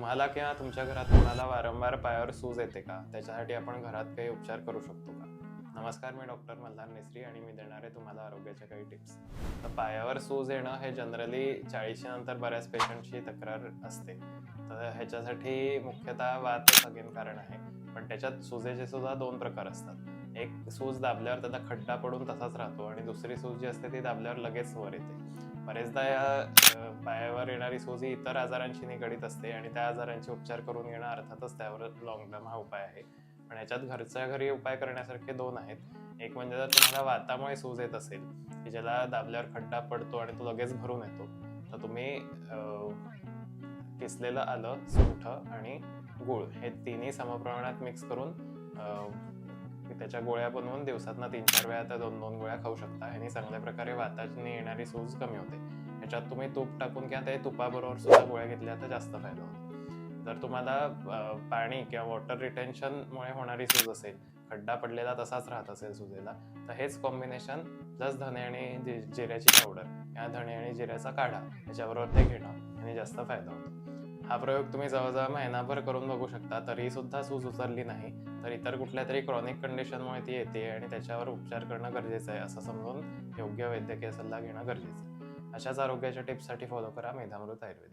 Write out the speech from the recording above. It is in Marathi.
तुम्हाला किंवा तुमच्या घरात कोणाला वारंवार पायावर सूज येते का? त्याच्यासाठी आपण घरात काही उपचार करू शकतो का? नमस्कार मी डॉक्टर मल्हार नेसरी आणि मी देणार आहे तुम्हाला आरोग्याच्या काही टिप्स. तर पायावर सूज येणं हे जनरली चाळीसच्या नंतर बऱ्याच पेशंटची तक्रार असते. तर ह्याच्यासाठी मुख्यतः वात एक कारण आहे. पण त्याच्यात सुजेचे सुद्धा दोन प्रकार असतात. एक सूज दाबल्यावर त्याचा खड्डा पडून तसाच राहतो आणि दुसरी सूज जी असते ती दाबल्यावर लगेच वर येते. बरेचदा या पायावर येणारी सूज ही इतर आजारांशी निगडीत असते आणि त्या आजारांचे उपचार करून घेणं अर्थातच त्यावर लॉंग टर्म हा उपाय आहे. पण याच्यात घरच्या घरी उपाय करण्यासारखे दोन आहेत. एक म्हणजे जर तुम्हाला वातामुळे सूज येत असेल की ज्याला दाबल्यावर खड्डा पडतो आणि तो लगेच भरून येतो तर तुम्ही किसलेलं आलं सुंठ आणि गूळ हे तिन्ही समप्रमाणात मिक्स करून त्याच्या गोळ्या बनवून दिवसातनं तीन चार वेळा त्या दोन दोन गोळ्या खाऊ शकता. ह्यानी चांगल्या प्रकारे वाताने येणारी सूज कमी होते. ह्याच्यात तुम्ही तूप टाकून किंवा ते तुपाबरोबर सुद्धा गोळ्या घेतल्या तर जास्त फायदा होतो. जर तुम्हाला पाणी किंवा वॉटर रिटेन्शनमुळे होणारी सूज असेल खड्डा पडलेला तसाच राहत असेल सुजेला तर हेच कॉम्बिनेशन प्लस धणे आणि जिऱ्याची पावडर या धणे आणि जिऱ्याचा काढा याच्याबरोबर ते घेणं याने जास्त फायदा होतो. हा प्रयोग तुम्ही जवळजवळ महिनाभर करून बघू शकता तरी सुद्धा सूज उचलली नाही. तर इतर कुठल्या तरी क्रॉनिक कंडिशनमुळे ती येते आणि त्याच्यावर उपचार करणं गरजेचं आहे असं समजून योग्य वैद्यकीय सल्ला घेणं गरजेचं आहे. अशाच आरोग्याच्या टिप्ससाठी फॉलो करा मेधामृत आयुर्वेद.